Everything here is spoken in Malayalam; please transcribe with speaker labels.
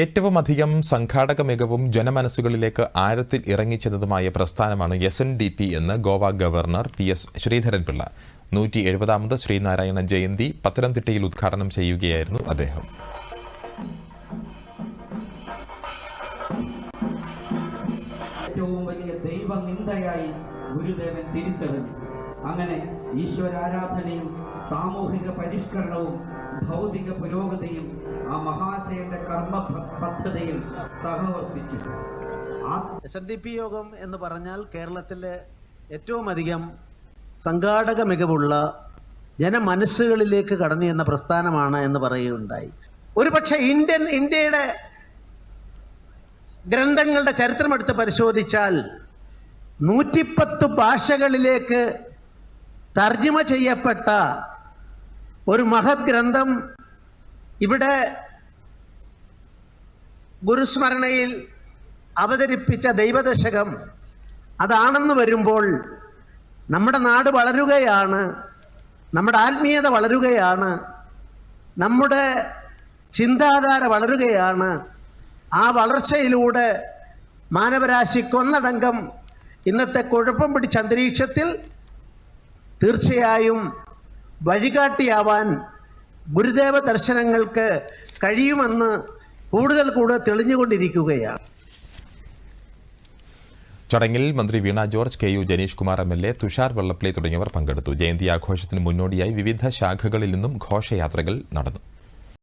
Speaker 1: ഏറ്റവും അധികം സംഘാടക മികവും ജനമനസ്സുകളിലേക്ക് ആഴത്തിൽ ഇറങ്ങിച്ചെന്നതുമായ പ്രസ്ഥാനമാണ് എസ് എൻ ഡി പി എന്ന് Goa governor P S Sreedharan Pillai. നൂറ്റി എഴുപതാമത് ശ്രീനാരായണ ജയന്തി പത്തനംതിട്ടയിൽ ഉദ്ഘാടനം ചെയ്യുകയായിരുന്നു അദ്ദേഹം.
Speaker 2: ഏറ്റവും വലിയ ദൈവനിന്ദയായി ഗുരുദേവൻ തിരിച്ചറിഞ്ഞു. അങ്ങനെ ഈശ്വരാരാധനയും സാമൂഹിക പരിഷ്കരണവും ഭൗതിക പുരോഗതിയും ആ മഹാശയന്റെ കർമ്മ പദ്ധതിയിൽ സഹവർത്തിച്ചു.
Speaker 3: എസ് എൻ ഡി പി യോഗം എന്ന് പറഞ്ഞാൽ കേരളത്തിലെ ഏറ്റവും അധികം സംഘാടക മികവുള്ള ജനമനസ്സുകളിലേക്ക് കടന്നു എന്ന പ്രസ്ഥാനമാണ് എന്ന് പറയുകയുണ്ടായി. ഒരുപക്ഷെ ഇന്ത്യൻ ഇന്ത്യയുടെ ഗ്രന്ഥങ്ങളുടെ ചരിത്രമെടുത്ത് പരിശോധിച്ചാൽ നൂറ്റിപ്പത്ത് ഭാഷകളിലേക്ക് തർജിമ ചെയ്യപ്പെട്ട ഒരു മഹത് ഗ്രന്ഥം ഇവിടെ ഗുരുസ്മരണയിൽ അവതരിപ്പിച്ച ദൈവദശകം അതാണെന്ന് വരുമ്പോൾ നമ്മുടെ നാട് വളരുകയാണ് നമ്മുടെ ആത്മീയത വളരുകയാണ് നമ്മുടെ ചിന്താധാര വളരുകയാണ്. ആ വളർച്ചയിലൂടെ മാനവരാശിക്കൊന്നടങ്കം ഇന്നത്തെ കുഴപ്പം പിടിച്ച അന്തരീക്ഷത്തിൽ തീർച്ചയായും വഴികാട്ടിയാവാൻ ഗുരുദേവ ദർശനങ്ങൾക്ക് കഴിയുമെന്ന് കൂടുതൽ കൂടുതൽ തെളിഞ്ഞുകൊണ്ടിരിക്കുകയാണ്.
Speaker 1: ചടങ്ങിൽ മന്ത്രി Veena George K U Jenish Kumar M L A Thushar Vellappally തുടങ്ങിയവർ പങ്കെടുത്തു. ജയന്തി ആഘോഷത്തിന് മുന്നോടിയായി വിവിധ ശാഖകളിൽ നിന്നും ഘോഷയാത്രകൾ നടന്നു.